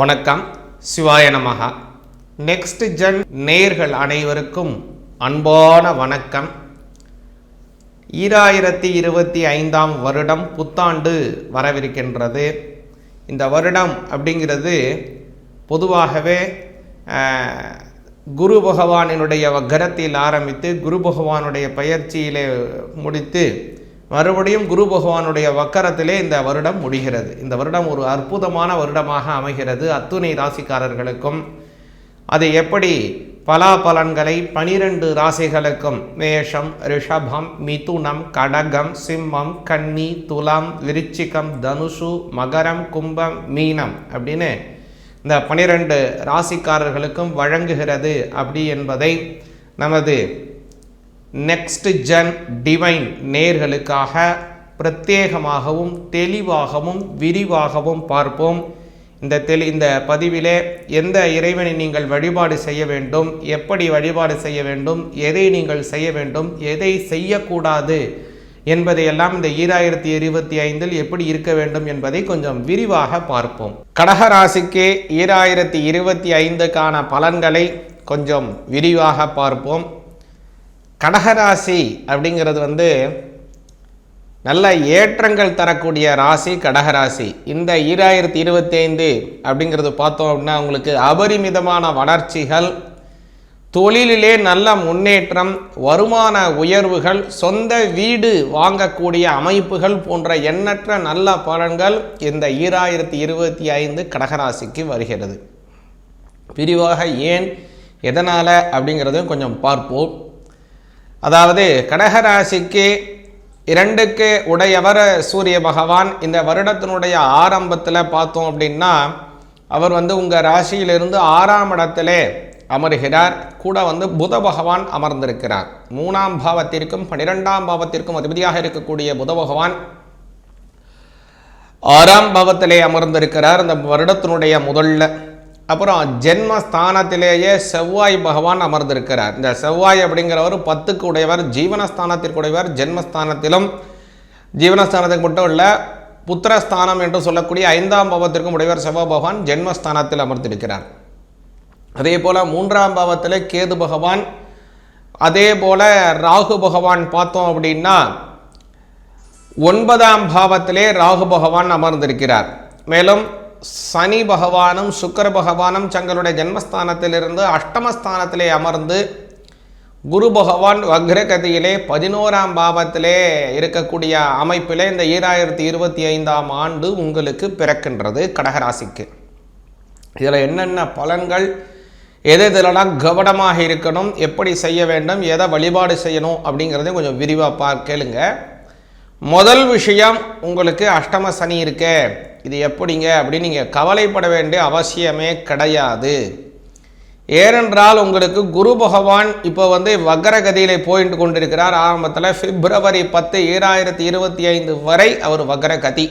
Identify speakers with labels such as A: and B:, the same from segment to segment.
A: வணக்கம் சிவாய next gen நேர்கள் அனைவருக்கும் அன்பான வணக்கம் ஈராயிரத்தி இருபத்தி ஐந்தாம் வருடம் புத்தாண்டு வரவிருக்கின்றது இந்த வருடம் அப்படிங்கிறது பொதுவாகவே குரு பகவானினுடைய கரத்தில் ஆரம்பித்து குரு பகவானுடைய பயிற்சியிலே முடித்து மறுபடியும் குரு பகவானுடைய வக்கரத்திலே இந்த வருடம் முடிகிறது இந்த வருடம் ஒரு அற்புதமான வருடமாக அமைகிறது அத்துணை ராசிக்காரர்களுக்கும் அது எப்படி பலாபலன்களை பனிரெண்டு ராசிகளுக்கும் மேஷம் ரிஷபம் மிதுனம் கடகம் சிம்மம் கன்னி துலாம் விருச்சிகம் தனுசு மகரம் கும்பம் மீனம் அப்படின்னு இந்த பனிரெண்டு ராசிக்காரர்களுக்கும் வழங்குகிறது அப்படி என்பதை நமது நெக்ஸ்ட் ஜென் டிவைன் நேர்களுக்காக பிரத்யேகமாகவும் தெளிவாகவும் விரிவாகவும் பார்ப்போம் இந்த தெளி இந்த பதிவிலே எந்த இறைவனை நீங்கள் வழிபாடு செய்ய வேண்டும் எப்படி வழிபாடு செய்ய வேண்டும் எதை நீங்கள் செய்ய வேண்டும் எதை செய்யக்கூடாது என்பதையெல்லாம் இந்த ஈராயிரத்தி இருபத்தி ஐந்தில் எப்படி இருக்க வேண்டும் என்பதை கொஞ்சம் விரிவாக பார்ப்போம் கடகராசிக்கு ஈராயிரத்தி இருபத்தி ஐந்துக்கான பலன்களை கொஞ்சம் விரிவாக பார்ப்போம் கடகராசி அப்படிங்கிறது வந்து நல்ல ஏற்றங்கள் தரக்கூடிய ராசி கடகராசி இந்த ஈராயிரத்தி இருபத்தி ஐந்து அப்படிங்கிறது பார்த்தோம் அப்படின்னா உங்களுக்கு அபரிமிதமான வளர்ச்சிகள் தொழிலிலே நல்ல முன்னேற்றம் வருமான உயர்வுகள் சொந்த வீடு வாங்கக்கூடிய அமைப்புகள் போன்ற எண்ணற்ற நல்ல பலன்கள் இந்த ஈராயிரத்தி இருபத்தி ஐந்து கடகராசிக்கு வருகிறது விரிவாக ஏன் எதனால் அப்படிங்கிறதையும் கொஞ்சம் பார்ப்போம் அதாவது கடகராசிக்கு இரண்டுக்கு உடையவர் சூரிய பகவான் இந்த வருடத்தினுடைய ஆரம்பத்தில் பார்த்தோம் அப்படின்னா அவர் வந்து உங்கள் ராசியிலிருந்து ஆறாம் இடத்திலே அமர்கிறார் கூட வந்து புத பகவான் அமர்ந்திருக்கிறார் மூணாம் பாவத்திற்கும் பன்னிரெண்டாம் பாவத்திற்கும் அதிபதியாக இருக்கக்கூடிய புத பகவான் ஆறாம் பாவத்திலே அமர்ந்திருக்கிறார் இந்த வருடத்தினுடைய முதல்ல அப்புறம் ஜென்மஸ்தானத்திலேயே செவ்வாய் பகவான் அமர்ந்திருக்கிறார் இந்த செவ்வாய் அப்படிங்கிறவர் பத்துக்கு உடையவர் ஜீவனஸ்தானத்திற்குடையவர் ஜென்மஸ்தானத்திலும் ஜீவனஸ்தானத்துக்கு மட்டும் உள்ள புத்திரஸ்தானம் என்று சொல்லக்கூடிய ஐந்தாம் பாவத்திற்கும் உடையவர் செவ்வாய் பகவான் ஜென்மஸ்தானத்தில் அமர்ந்திருக்கிறார் அதே போல் மூன்றாம் பாவத்தில் கேது பகவான் அதே போல் ராகு பகவான் பார்த்தோம் அப்படின்னா ஒன்பதாம் பாவத்திலே ராகு பகவான் அமர்ந்திருக்கிறார் மேலும் சனி பகவானும் சுக்கர பகவானும் தங்களுடைய ஜென்மஸ்தானத்திலிருந்து அஷ்டமஸ்தானத்திலே அமர்ந்து குரு பகவான் வக்ரகதியிலே பதினோராம் பாவத்திலே இருக்கக்கூடிய அமைப்பில் இந்த ஈராயிரத்தி இருபத்தி ஐந்தாம் ஆண்டு உங்களுக்கு பிறக்கின்றது கடகராசிக்கு இதில் என்னென்ன பலன்கள் எது இதிலெல்லாம் கவனமாக இருக்கணும் எப்படி செய்ய வேண்டும் எதை வழிபாடு செய்யணும் அப்படிங்கிறத கொஞ்சம் விரிவாக கேளுங்க முதல் விஷயம் உங்களுக்கு அஷ்டம சனி இருக்குது இது எப்படிங்க அப்படின்னு நீங்கள் கவலைப்பட வேண்டிய அவசியமே கிடையாது ஏனென்றால் உங்களுக்கு குரு பகவான் இப்போ வந்து வக்ரகதியில் போயிட்டு கொண்டிருக்கிறார் ஆரம்பத்தில் பிப்ரவரி பத்து ஈராயிரத்தி இருபத்தி ஐந்து வரை அவர் வக்ரகதி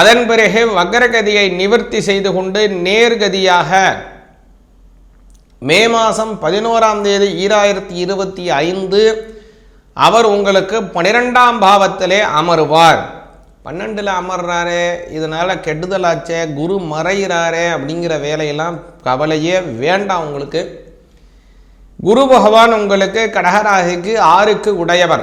A: அதன் பிறகு வக்ரகதியை நிவர்த்தி செய்து கொண்டு நேர்கதியாக மே மாதம் பதினோராம் தேதி ஈராயிரத்தி இருபத்தி ஐந்து அவர் உங்களுக்கு பனிரெண்டாம் பாவத்திலே அமருவார் பன்னெண்டில் அமர்றாரு இதனால் கெடுதலாச்சே குரு மறைகிறாரே அப்படிங்கிற வேலையெல்லாம் கவலையே வேண்டாம் உங்களுக்கு குரு பகவான் உங்களுக்கு கடகராசிக்கு ஆறுக்கு உடையவர்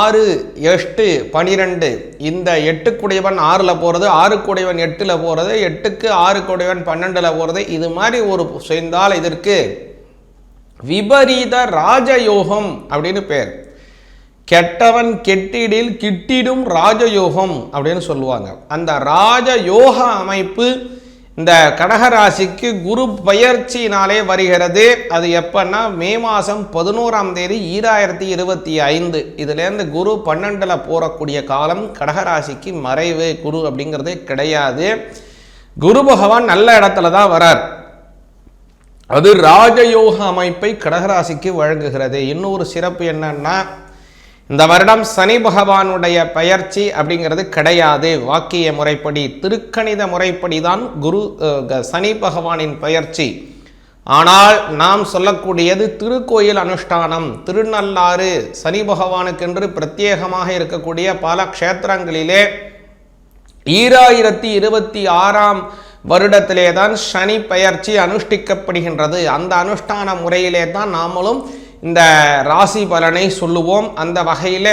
A: ஆறு எட்டு பனிரெண்டு இந்த எட்டுக்குடையவன் ஆறில் போகிறது ஆறுக்குடையவன் எட்டில் போகிறது எட்டுக்கு ஆறுக்குடையவன் பன்னெண்டில் போகிறது இது மாதிரி ஒரு செய்தால் இதற்கு விபரீத ராஜயோகம் அப்படின்னு பேர் கெட்டவன் கெட்டிடில் கிட்டிடும் ராஜயோகம் அப்படின்னு சொல்லுவாங்க அந்த ராஜயோக அமைப்பு இந்த கடகராசிக்கு குரு பயிற்சியினாலே வருகிறது அது எப்பன்னா மே மாதம் பதினோராம் தேதி ஈராயிரத்தி இருபத்தி ஐந்து இதுலேருந்து குரு பன்னெண்டில் போகக்கூடிய காலம் கடகராசிக்கு மறைவு குரு அப்படிங்கிறதே கிடையாது குரு பகவான் நல்ல இடத்துல தான் வரார் அது ராஜயோக அமைப்பை கடகராசிக்கு வழங்குகிறது இன்னொரு சிறப்பு என்னன்னா இந்த வருடம் சனி பகவானுடைய பயிற்சி அப்படிங்கிறது கிடையாது வாக்கிய முறைப்படி திருக்கணித முறைப்படி தான் குரு சனி பகவானின் பயிற்சி ஆனால் நாம் சொல்லக்கூடியது திருக்கோயில் அனுஷ்டானம் திருநள்ளாறு சனி பகவானுக்கென்று பிரத்யேகமாக இருக்கக்கூடிய பல க்ஷேத்திரங்களிலே ஈராயிரத்தி இருபத்தி ஆறாம் வருடத்திலே தான் சனி பயிற்சி அனுஷ்டிக்கப்படுகின்றது அந்த அனுஷ்டான முறையிலே தான் நாமளும் இந்த ராசி பலனை சொல்லுவோம் அந்த வகையில்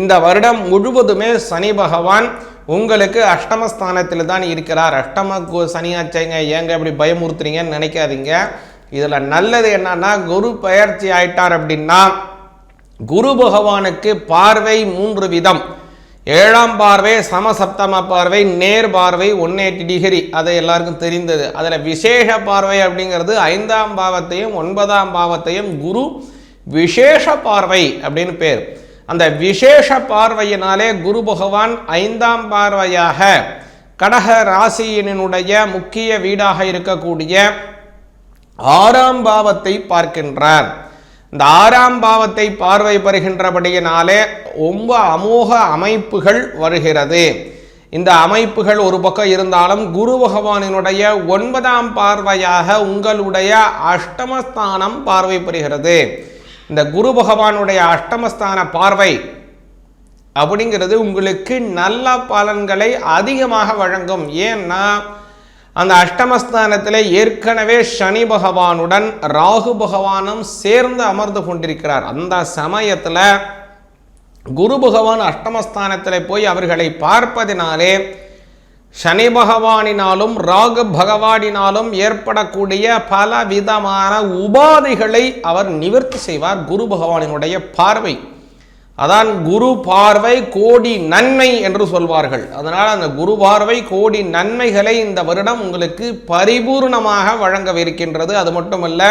A: இந்த வருடம் முழுவதுமே சனி பகவான் உங்களுக்கு அஷ்டமஸ்தானத்தில் தான் இருக்கிறார் அஷ்டம சனி ஆச்சைங்க ஏங்க இப்படி பயமுறுத்துறீங்கன்னு நினைக்காதீங்க இதில் நல்லது என்னன்னா குரு பெயர்ச்சி ஆயிட்டார் அப்படின்னா குரு பகவானுக்கு பார்வை மூன்று விதம் ஏழாம் பார்வை சமசப்தம பார்வை நேர் பார்வை ஒன் எயிட்டி டிகிரி அது எல்லாருக்கும் தெரிந்தது அதில் விசேஷ பார்வை அப்படிங்கிறது ஐந்தாம் பாவத்தையும் ஒன்பதாம் பாவத்தையும் குரு விசேஷ பார்வை அப்படின்னு பேர் அந்த விசேஷ பார்வையினாலே குரு பகவான் ஐந்தாம் பார்வையாக கடக ராசியினுடைய முக்கிய வீடாக இருக்கக்கூடிய ஆறாம் பாவத்தை பார்க்கின்றார் இந்த ஆறாம் பாவத்தை பார்வை பெறுகின்றபடியினாலே ரொம்ப அமோக அமைப்புகள் வருகிறது இந்த அமைப்புகள் ஒரு பக்கம் இருந்தாலும் குரு பகவானினுடைய ஒன்பதாம் பார்வையாக உங்களுடைய அஷ்டமஸ்தானம் பார்வை பெறுகிறது இந்த குரு பகவானுடைய அஷ்டமஸ்தான பார்வை அப்படிங்கிறது உங்களுக்கு நல்ல பலன்களை அதிகமாக வழங்கும் ஏன்னா அந்த அஷ்டமஸ்தானத்தில் ஏற்கனவே சனி பகவானுடன் ராகு பகவானும் சேர்ந்து அமர்ந்து கொண்டிருக்கிறார் அந்த சமயத்தில் குரு பகவான் அஷ்டமஸ்தானத்தில் போய் அவர்களை பார்ப்பதினாலே சனி பகவானினாலும் ராகு பகவானினாலும் ஏற்படக்கூடிய பல விதமான உபாதைகளை அவர் நிவர்த்தி செய்வார் குரு பகவானினுடைய பார்வை அதான் குரு பார்வை கோடி நன்மை என்று சொல்வார்கள் அதனால் அந்த குரு பார்வை கோடி நன்மைகளை இந்த வருடம் உங்களுக்கு பரிபூர்ணமாக வழங்கவிருக்கின்றது அது மட்டுமல்ல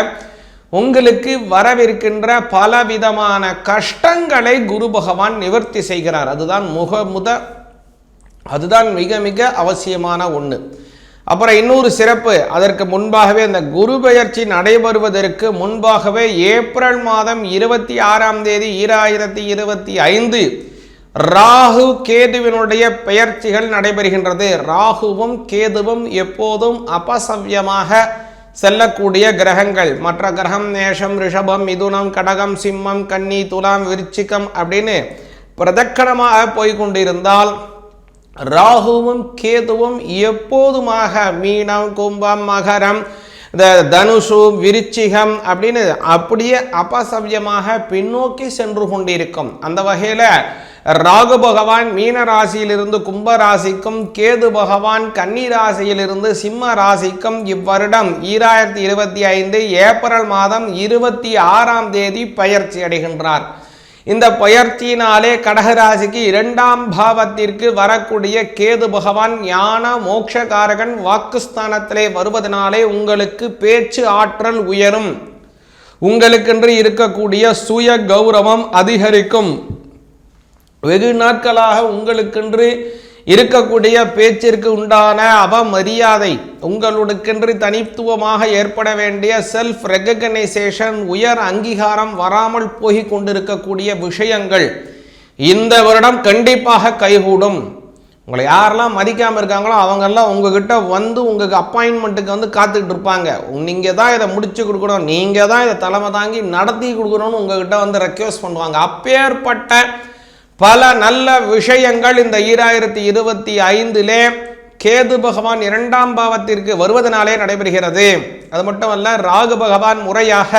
A: உங்களுக்கு வரவிருக்கின்ற பலவிதமான கஷ்டங்களை குரு பகவான் நிவர்த்தி செய்கிறார் அதுதான் முக முத அதுதான் மிக மிக அவசியமான ஒன்று அப்புறம் இன்னொரு சிறப்பு அதற்கு முன்பாகவே இந்த குரு பெயர்ச்சி நடைபெறுவதற்கு முன்பாகவே ஏப்ரல் மாதம் இருபத்தி ஆறாம் தேதி ஈராயிரத்தி இருபத்தி ஐந்து ராகு கேதுவினுடைய பெயர்ச்சிகள் நடைபெறுகின்றது ராகுவும் கேதுவும் எப்போதும் அபசவ்யமாக செல்லக்கூடிய கிரகங்கள் மற்ற கிரகம் நேஷம் ரிஷபம் மிதுனம் கடகம் சிம்மம் கன்னி துலாம் விருச்சிக்கம் அப்படின்னு பிரதக்கணமாக போய்கொண்டிருந்தால் ராகுவும் கேதுவும் எப்போதுமாக மீனம் கும்பம் மகரம் இந்த தனுஷு விருச்சிகம் அப்படின்னு அப்படியே அபசவியமாக பின்னோக்கி சென்று கொண்டிருக்கும் அந்த வகையில் ராகு பகவான் மீன ராசியிலிருந்து கும்ப ராசிக்கும் கேது பகவான் கன்னி ராசியிலிருந்து சிம்ம ராசிக்கும் இவ்வருடம் ஈராயிரத்தி இருபத்தி ஐந்து ஏப்ரல் மாதம் இருபத்தி ஆறாம் தேதி பயிற்சி அடைகின்றார் இந்த பெயர்ச்சியினாலே கடகராசிக்கு இரண்டாம் பாவத்திற்கு வரக்கூடிய கேது பகவான் ஞான மோட்சகாரகன் வாக்குஸ்தானத்திலே வருவதனாலே உங்களுக்கு பேச்சு ஆற்றல் உயரும் உங்களுக்கென்று இருக்கக்கூடிய சுய கௌரவம் அதிகரிக்கும் வெகு நாட்களாக உங்களுக்கென்று இருக்கக்கூடிய பேச்சிற்கு உண்டான அவமரியாதை உங்களுக்கென்று தனித்துவமாக ஏற்பட வேண்டிய செல்ஃப் ரெகக்னைசேஷன் உயர் அங்கீகாரம் வராமல் போய் கொண்டிருக்கக்கூடிய விஷயங்கள் இந்த வருடம் கண்டிப்பாக கைகூடும் உங்களை யாரெல்லாம் மதிக்காமல் இருக்காங்களோ அவங்கெல்லாம் உங்ககிட்ட வந்து உங்களுக்கு அப்பாயின்மெண்ட்டுக்கு வந்து காத்துக்கிட்டு இருப்பாங்க நீங்கள் தான் இதை முடிச்சு கொடுக்கணும் நீங்கள் தான் இதை தலைமை தாங்கி நடத்தி கொடுக்கணும்னு உங்ககிட்ட வந்து ரெக்வஸ்ட் பண்ணுவாங்க அப்பேற்பட்ட பல நல்ல விஷயங்கள் இந்த ஈராயிரத்தி இருபத்தி ஐந்திலே கேது பகவான் இரண்டாம் பாவத்திற்கு வருவதனாலே நடைபெறுகிறது அது மட்டுமல்ல ராகு பகவான் முறையாக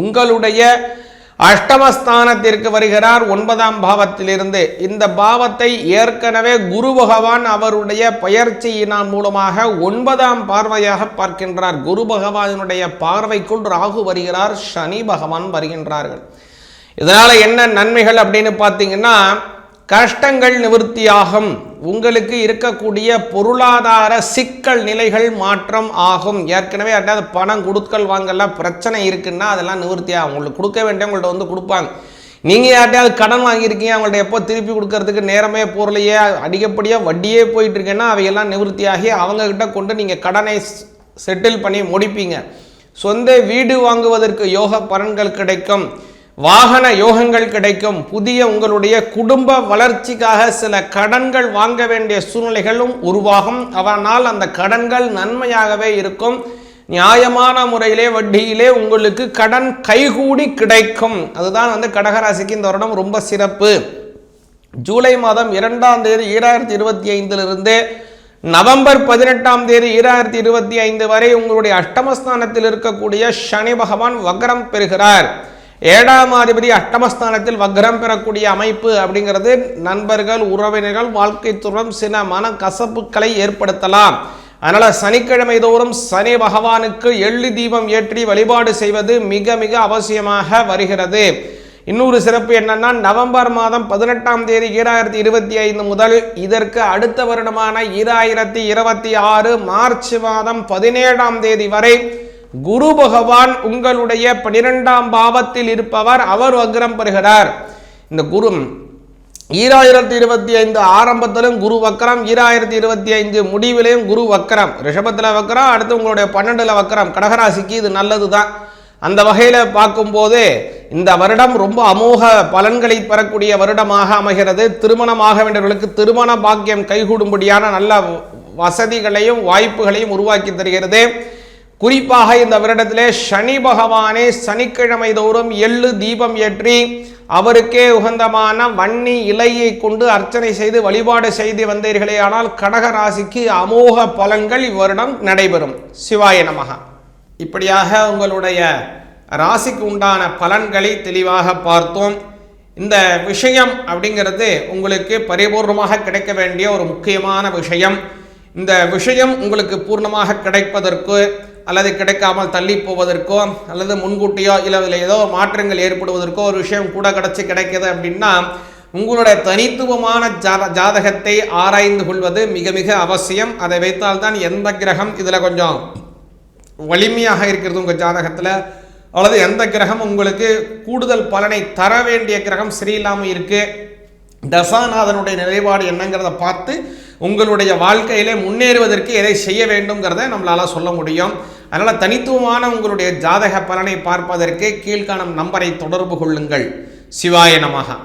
A: உங்களுடைய அஷ்டமஸ்தானத்திற்கு வருகிறார் ஒன்பதாம் பாவத்திலிருந்து இந்த பாவத்தை ஏற்கனவே குரு பகவான் அவருடைய பயிற்சியினால் மூலமாக ஒன்பதாம் பார்வையாக பார்க்கின்றார் குரு பகவானுடைய பார்வைக்குள் ராகு வருகிறார் சனி பகவான் வருகின்றார்கள் இதனால் என்ன நன்மைகள் அப்படின்னு பார்த்தீங்கன்னா கஷ்டங்கள் நிவர்த்தியாகும் உங்களுக்கு இருக்கக்கூடிய பொருளாதார சிக்கல் நிலைகள் மாற்றம் ஆகும் ஏற்கனவே அதாவது பணம் கொடுக்கல் வாங்கலாம் பிரச்சனை இருக்குன்னா அதெல்லாம் நிவர்த்தியாகும் உங்களுக்கு கொடுக்க வேண்டிய உங்கள்ட்ட வந்து கொடுப்பாங்க நீங்கள் யார்ட்டையாவது கடன் வாங்கியிருக்கீங்க அவங்கள்ட்ட எப்போ திருப்பி கொடுக்கறதுக்கு நேரமே போகலையே அதிகப்படியாக வட்டியே போயிட்டுருக்கேன்னா அவையெல்லாம் நிவர்த்தியாகி அவங்கக்கிட்ட கொண்டு நீங்கள் கடனை செட்டில் பண்ணி முடிப்பீங்க சொந்த வீடு வாங்குவதற்கு யோக பலன்கள் கிடைக்கும் வாகன யோகங்கள் கிடைக்கும் புதிய உங்களுடைய குடும்ப வளர்ச்சிக்காக சில கடன்கள் வாங்க வேண்டிய சூழ்நிலைகளும் உருவாகும் அவனால் அந்த கடன்கள் நன்மையாகவே இருக்கும் நியாயமான முறையிலே வட்டியிலே உங்களுக்கு கடன் கைகூடி கிடைக்கும் அதுதான் வந்து கடகராசிக்கு இந்த வருடம் ரொம்ப சிறப்பு ஜூலை மாதம் இரண்டாம் தேதி ஈராயிரத்தி இருபத்தி ஐந்திலிருந்து நவம்பர் பதினெட்டாம் தேதி ஈராயிரத்தி இருபத்தி ஐந்து வரை உங்களுடைய அஷ்டமஸ்தானத்தில் இருக்கக்கூடிய சனி பகவான் வக்ரம் பெறுகிறார் ஏழாம் அட்டமஸ்தானத்தில் வக்ரம் பெறக்கூடிய அமைப்பு அப்படிங்கிறது நண்பர்கள் உறவினர்கள் வாழ்க்கை துறம் சில மன கசப்புக்களை ஏற்படுத்தலாம் அதனால் சனிக்கிழமை தோறும் சனி பகவானுக்கு எள்ளி தீபம் ஏற்றி வழிபாடு செய்வது மிக மிக அவசியமாக வருகிறது இன்னொரு சிறப்பு என்னன்னா நவம்பர் மாதம் பதினெட்டாம் தேதி ஈராயிரத்தி இருபத்தி ஐந்து முதல் இதற்கு அடுத்த வருடமான ஈராயிரத்தி இருபத்தி ஆறு மார்ச் மாதம் பதினேழாம் தேதி வரை குரு பகவான் உங்களுடைய பனிரெண்டாம் பாவத்தில் இருப்பவர் அவர் வக்ரம் பெறுகிறார் இந்த குரு ஈராயிரத்தி இருபத்தி ஐந்து ஆரம்பத்திலும் குரு வக்கரம் ஈராயிரத்தி இருபத்தி ஐந்து முடிவிலையும் குரு வக்கரம் ரிஷபத்தில் வக்ரம் அடுத்து உங்களுடைய பன்னெண்டில் வக்கரம் கடகராசிக்கு இது நல்லது தான் அந்த வகையில் பார்க்கும்போது இந்த வருடம் ரொம்ப அமோக பலன்களை பெறக்கூடிய வருடமாக அமைகிறது திருமணமாக வேண்டியவர்களுக்கு திருமண பாக்கியம் கைகூடும்படியான நல்ல வசதிகளையும் வாய்ப்புகளையும் உருவாக்கி தருகிறது குறிப்பாக இந்த வருடத்திலே சனி பகவானே சனிக்கிழமை தோறும் எள்ளு தீபம் ஏற்றி அவருக்கே உகந்தமான வன்னி இலையை கொண்டு அர்ச்சனை செய்து வழிபாடு செய்து வந்தீர்களே ஆனால் கடகராசிக்கு ராசிக்கு அமோக பலன்கள் இவ்வருடம் நடைபெறும் சிவாய நமக இப்படியாக உங்களுடைய ராசிக்கு உண்டான பலன்களை தெளிவாக பார்த்தோம் இந்த விஷயம் அப்படிங்கிறது உங்களுக்கு பரிபூர்ணமாக கிடைக்க வேண்டிய ஒரு முக்கியமான விஷயம் இந்த விஷயம் உங்களுக்கு பூர்ணமாக கிடைப்பதற்கு அல்லது கிடைக்காமல் தள்ளி போவதற்கோ அல்லது முன்கூட்டியோ இல்லை அதில் ஏதோ மாற்றங்கள் ஏற்படுவதற்கோ ஒரு விஷயம் கூட கிடச்சி கிடைக்கிது அப்படின்னா உங்களுடைய தனித்துவமான ஜாத ஜாதகத்தை ஆராய்ந்து கொள்வது மிக மிக அவசியம் அதை வைத்தால்தான் எந்த கிரகம் இதில் கொஞ்சம் வலிமையாக இருக்கிறது உங்கள் ஜாதகத்தில் அல்லது எந்த கிரகம் உங்களுக்கு கூடுதல் பலனை தர வேண்டிய கிரகம் சரியில்லாமல் இருக்குது தசாநாதனுடைய நிலைப்பாடு என்னங்கிறத பார்த்து உங்களுடைய வாழ்க்கையிலே முன்னேறுவதற்கு எதை செய்ய வேண்டும்ங்கிறத நம்மளால் சொல்ல முடியும் அதனால் தனித்துவமான உங்களுடைய ஜாதக பலனை பார்ப்பதற்கே கீழ்காணும் நம்பரை தொடர்பு கொள்ளுங்கள் சிவாய நமகா